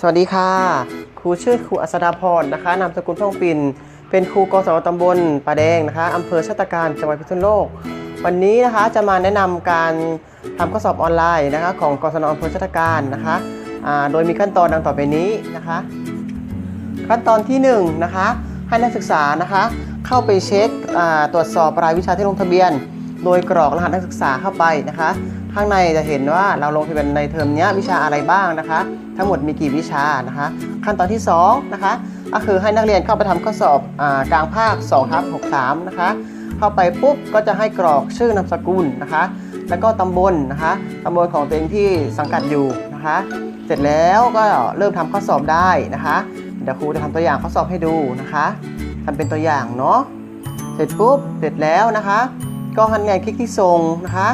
สวัสดีค่ะ ครูชื่อครูอัศดาพรนะคะนามสกุลท่องปิน เป็นครูกศนตำบลป่าแดงนะคะอำเภอชาตการจังหวัดพิษณุโลก วันนี้นะคะจะมาแนะนำการทำข้อสอบออนไลน์นะคะของกศนอำเภอชาตการนะคะโดยมีขั้นตอนดังต่อไปนี้นะคะ ขั้นตอนที่1นงนะคะให้นักศึกษานะคะเข้าไปเช็คตรวจสอบรายวิชาที่ลงทะเบียน โดยกรอกรหัสนักศึกษาเข้าไปนะคะ ข้างในจะเห็นว่าเราลงทะเบียนในเทอมนี้วิชาอะไรบ้างนะคะ ทั้งหมดมีกี่วิชานะคะ ขั้นตอนที่2นะคะก็คือให้นักเรียนเข้าไปทำข้อสอบอกลางภาค2ทับ63นะคะเข้าไปปุ๊บก็จะให้กรอกชื่อนามสกุลนะคะ แล้วก็ตำบลนะคะตำบลของตัวเองที่สังกัดอยู่นะคะ เสร็จแล้วก็เริ่มทำข้อสอบได้นะคะเดี๋ยวครูจะทำตัวอย่างข้อสอบให้ดูนะคะทำเป็นตัวอย่างเนาะเสร็จปุ๊บเสร็จแล้วนะคะ ก็ให้งานคลิกที่ส่งนะคะ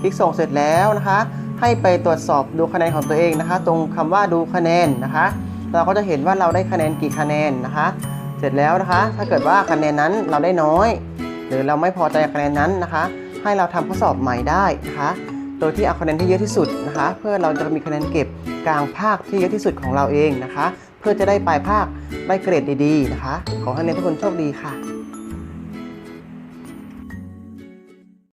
คลิกส่งเสร็จแล้วนะคะ ให้ไปตรวจสอบดูคะแนนของตัวเองนะคะ ตรงคำว่าดูคะแนนนะคะ เราก็จะเห็นว่าเราได้คะแนนกี่คะแนนนะคะ เสร็จแล้วนะคะ ถ้าเกิดว่าคะแนนนั้นเราได้น้อย หรือเราไม่พอใจคะแนนนั้นนะคะ ให้เราทำข้อสอบใหม่ได้นะคะโดยที่เอาคะแนนที่เยอะที่สุดนะคะ เพื่อเราจะมีคะแนนเก็บกลางภาคที่เยอะที่สุดของเราเองนะคะ เพื่อจะได้ปลายภาคได้เกรดดีๆนะคะ ขอให้เรียนทุกคนโชคดีค่ะ